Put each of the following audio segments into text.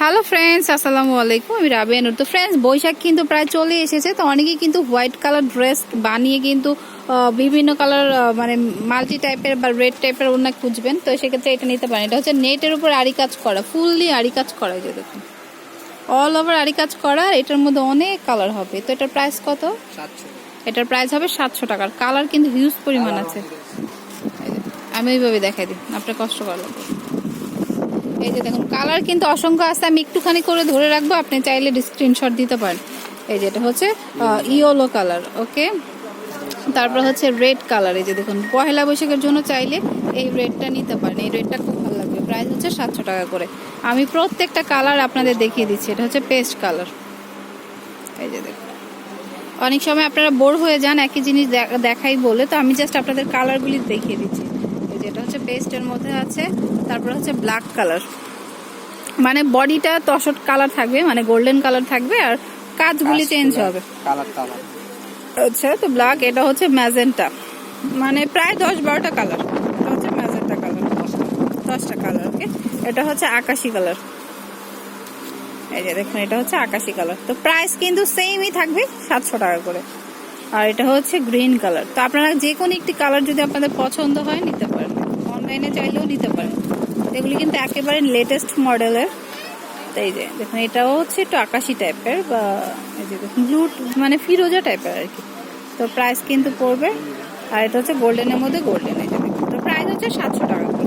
Hello friends আসসালামু আলাইকুম আমি রাবিয়া নুর। তো ফ্রেন্ডস বৈশাখ কিন্তু প্রায় চলে এসেছে। তো অনেকেই কিন্তু হোয়াইট কালার ড্রেস বানিয়ে কিন্তু বিভিন্ন কালার মানে মাল্টি টাইপের বা রেড টাইপের অন্য খুঁজবেন। তো সেক্ষেত্রে এটা নিতে পারেন। এটা হচ্ছে নেটের উপর আড়ি কাজ করা। ফুললি আড়ি কাজ করা যে দেখুন। অল ওভার আড়ি কাজ করা। এটার মধ্যে অনেক কালার হবে। তো এটার প্রাইস কত? এটার প্রাইস হবে সাতশো টাকার। কালার কিন্তু হিউজ পরিমাণ আছে। আমি ওইভাবে দেখাই দিই। আপনার কষ্ট করা লাগবে এই যে দেখুন কালার কিন্তু অসংখ্য আছে, আমি একটুখানি করে ধরে রাখব, আপনি চাইলে স্ক্রিনশট দিতে পারেন। এই যেটা হচ্ছে ইয়েলো কালার ওকে তারপর হচ্ছে রেড কালার এই যে দেখুন, পহেলা বৈশাখের জন্য চাইলে এই রেডটা নিতে পারেন, এই রেডটা খুব ভালো লাগবে প্রাইস হচ্ছে সাতশো টাকা করে। আমি প্রত্যেকটা কালার আপনাদের দেখিয়ে দিচ্ছি, এটা হচ্ছে পেস্ট কালার এই যে দেখুন, অনেক সময় আপনারা বোর হয়ে যান, একই জিনিস দেখাই বলে, তো আমি জাস্ট আপনাদের কালারগুলি দেখিয়ে দিচ্ছি। যেটা হচ্ছে পেস্টের মধ্যে আছে তারপর হচ্ছে ব্ল্যাক কালার মানে বডিটা তসট কালার থাকবে মানে গোল্ডেন কালার থাকবে আর কাজগুলি চেঞ্জ হবে। কালার কালার আচ্ছা তো ব্ল্যাক এটা হচ্ছে ম্যাজেন্টা মানে প্রায় দশ বারোটা কালার এটা হচ্ছে ম্যাজেন্টা কালার দশটা কালার ওকে এটা হচ্ছে আকাশি কালার এই যে দেখুন এটা হচ্ছে আকাশি কালার তো প্রাইস কিন্তু সেমই থাকবে সাতশো টাকা করে। আর এটা হচ্ছে গ্রিন কালার। তো আপনারা যে কোনো একটি কালার যদি আপনাদের পছন্দ হয় নিতে পারেন। অনলাইনে চাইলেও নিতে পারেন। এগুলি কিন্তু একেবারে লেটেস্ট মডেলের তো এই যে, দেখুন, এটাও হচ্ছে একটু আকাশি টাইপের বা এই যে, দেখুন ব্লু মানে ফিরোজা টাইপের আর কি। তো প্রাইস কিন্তু পড়বে। আর এটা হচ্ছে গোল্ডেনের মধ্যে গোল্ডেন এই যে তো প্রাইস হচ্ছে সাতশো টাকা করে।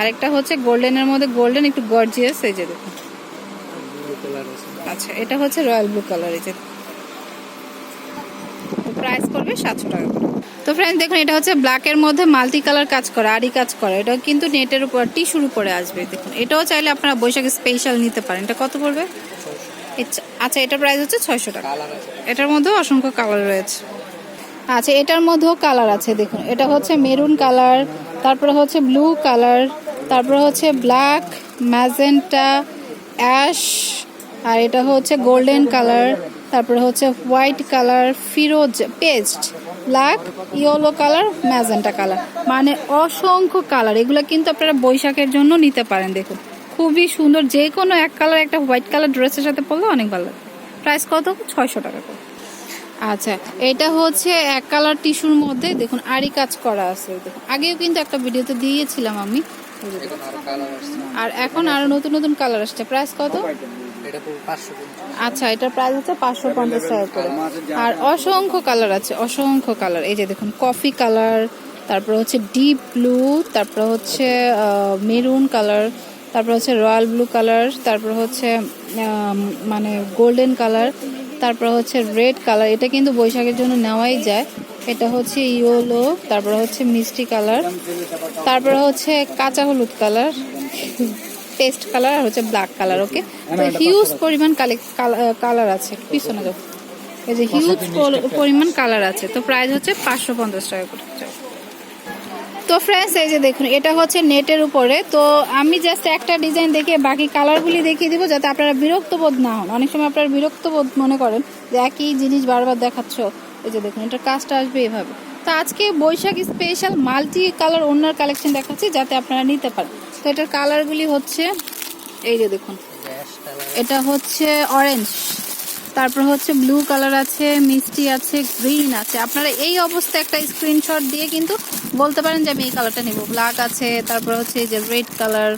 আরেকটা হচ্ছে গোল্ডেনের মধ্যে গোল্ডেন একটু গর্জিয়াস এই যে, দেখুন। আচ্ছা এটা হচ্ছে রয়্যাল ব্লু কালার এই যে প্রাইস পড়বে সাতশো টাকা করে। তো ফ্রেন্ড দেখুন এটা হচ্ছে ব্ল্যাকের মধ্যে মাল্টি কালার কাজ করা আরই কাজ করা। এটা কিন্তু নেটের উপর টিস্যুর উপরে আসবে দেখুন। এটাও চাইলে আপনারা বৈশাখে স্পেশাল নিতে পারেন। এটা কত পড়বে? আচ্ছা, আচ্ছা এটার প্রাইস হচ্ছে ছয়শো টাকা। এটার মধ্যেও অসংখ্য কালার রয়েছে। আচ্ছা এটার মধ্যেও কালার আছে দেখুন। এটা হচ্ছে মেরুন কালার তারপরে হচ্ছে ব্লু কালার তারপরে হচ্ছে ব্ল্যাক ম্যাজেন্টা অ্যাশ আর এটা হচ্ছে গোল্ডেন কালার তারপরে হচ্ছে white colour Firoz paste black yellow colour magenta colour. মানে অসংখ্য কালার। এগুলো কিন্তু আপনারা বৈশাখের জন্য নিতে পারেন দেখুন। খুবই সুন্দর। যে কোনো এক কালার একটা হোয়াইট কালার ড্রেসের সাথে পরলে অনেক ভালো প্রাইস কত? ছয়শো টাকা করে। আচ্ছা এটা হচ্ছে এক কালার টিস্যুর মধ্যে দেখুন আড়ি কাজ করা আছে দেখুন। আগেও কিন্তু একটা ভিডিওতে দিয়েছিলাম আমি। আরও এখন আরও নতুন নতুন কালার আসছে। প্রাইস কত? আচ্ছা এটার প্রাইস হচ্ছে পাঁচশো পঞ্চাশ টাকা করে। আর অসংখ্য কালার আছে অসংখ্য কালার এই যে দেখুন কফি কালার তারপর হচ্ছে ডিপ ব্লু তারপর হচ্ছে মেরুন কালার তারপর হচ্ছে রয়্যাল ব্লু কালার তারপর হচ্ছে মানে গোল্ডেন কালার তারপর হচ্ছে রেড কালার এটা কিন্তু বৈশাখের জন্য নেওয়াই যায়। এটা হচ্ছে ইয়েলো তারপর হচ্ছে মিষ্টি কালার তারপর হচ্ছে কাঁচা হলুদ কালার পেস্ট কালার আর হচ্ছে ব্ল্যাক কালার ওকে তো হিউজ পরিমাণ কালার আছে পিছনে দেখো। এই যে হিউজ পরিমাণ কালার আছে তো প্রাইস হচ্ছে পাঁচশো পঞ্চাশ টাকা করে। তো ফ্রেন্ডস এই যে দেখুন এটা হচ্ছে নেটের উপরে। তো আমি জাস্ট একটা ডিজাইন দেখে বাকি কালারগুলি দেখিয়ে দিব যাতে আপনারা বিরক্ত বোধ না হন। অনেক সময় আপনারা বিরক্ত বোধ মনে করেন যে একই জিনিস বারবার দেখাচ্ছ। এই যে দেখুন এটার কাজটা আসবে এভাবে। তো আজকে বৈশাখ স্পেশাল মাল্টি কালার ওনার কালেকশন দেখাচ্ছি যাতে আপনারা নিতে পারেন। তো এটার কালারগুলি হচ্ছে, এই যে দেখুন। এটা হচ্ছে অরেঞ্জ তারপর হচ্ছে ব্লু কালার আছে মিষ্টি আছে গ্রিন আছে। আপনারা এই অবস্থায় একটা স্ক্রিনশট দিয়ে কিন্তু বলতে পারেন যে আমি এই কালারটা নেব। ব্ল্যাক আছে, তারপর হচ্ছে এই যে রেড কালার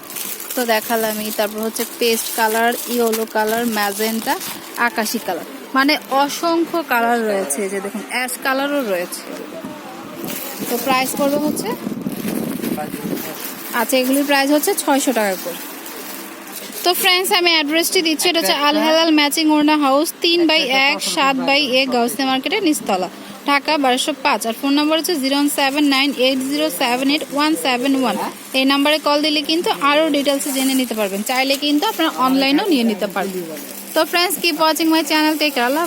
তো দেখালামই তারপর হচ্ছে paste colour yellow colour magenta আকাশি কালার মানে অসংখ্য কালার রয়েছে যে দেখুন অ্যাশ কালারও রয়েছে। তো প্রাইস পড়বে হচ্ছে? আচ্ছা এগুলির প্রাইস হচ্ছে ছয়শো টাকা করে। তো ফ্রেন্ডস আমি অ্যাড্রেসটি দিচ্ছি। এটা হচ্ছে আল হালাল ম্যাচিং ওড়না হাউস তিন বাই এক সাত বাই এক গাউসে মার্কেটের নিচতলা। ঢাকা বারোশো পাঁচ। আর ফোন নাম্বার হচ্ছে zero seven nine eight zero seven eight one seven one এই নাম্বারে কল দিলে কিন্তু আরও ডিটেলসে জেনে নিতে পারবেন। চাইলে কিন্তু আপনারা অনলাইনেও নিয়ে নিতে পারবেন। তো friends keep watching my channel tech Allah.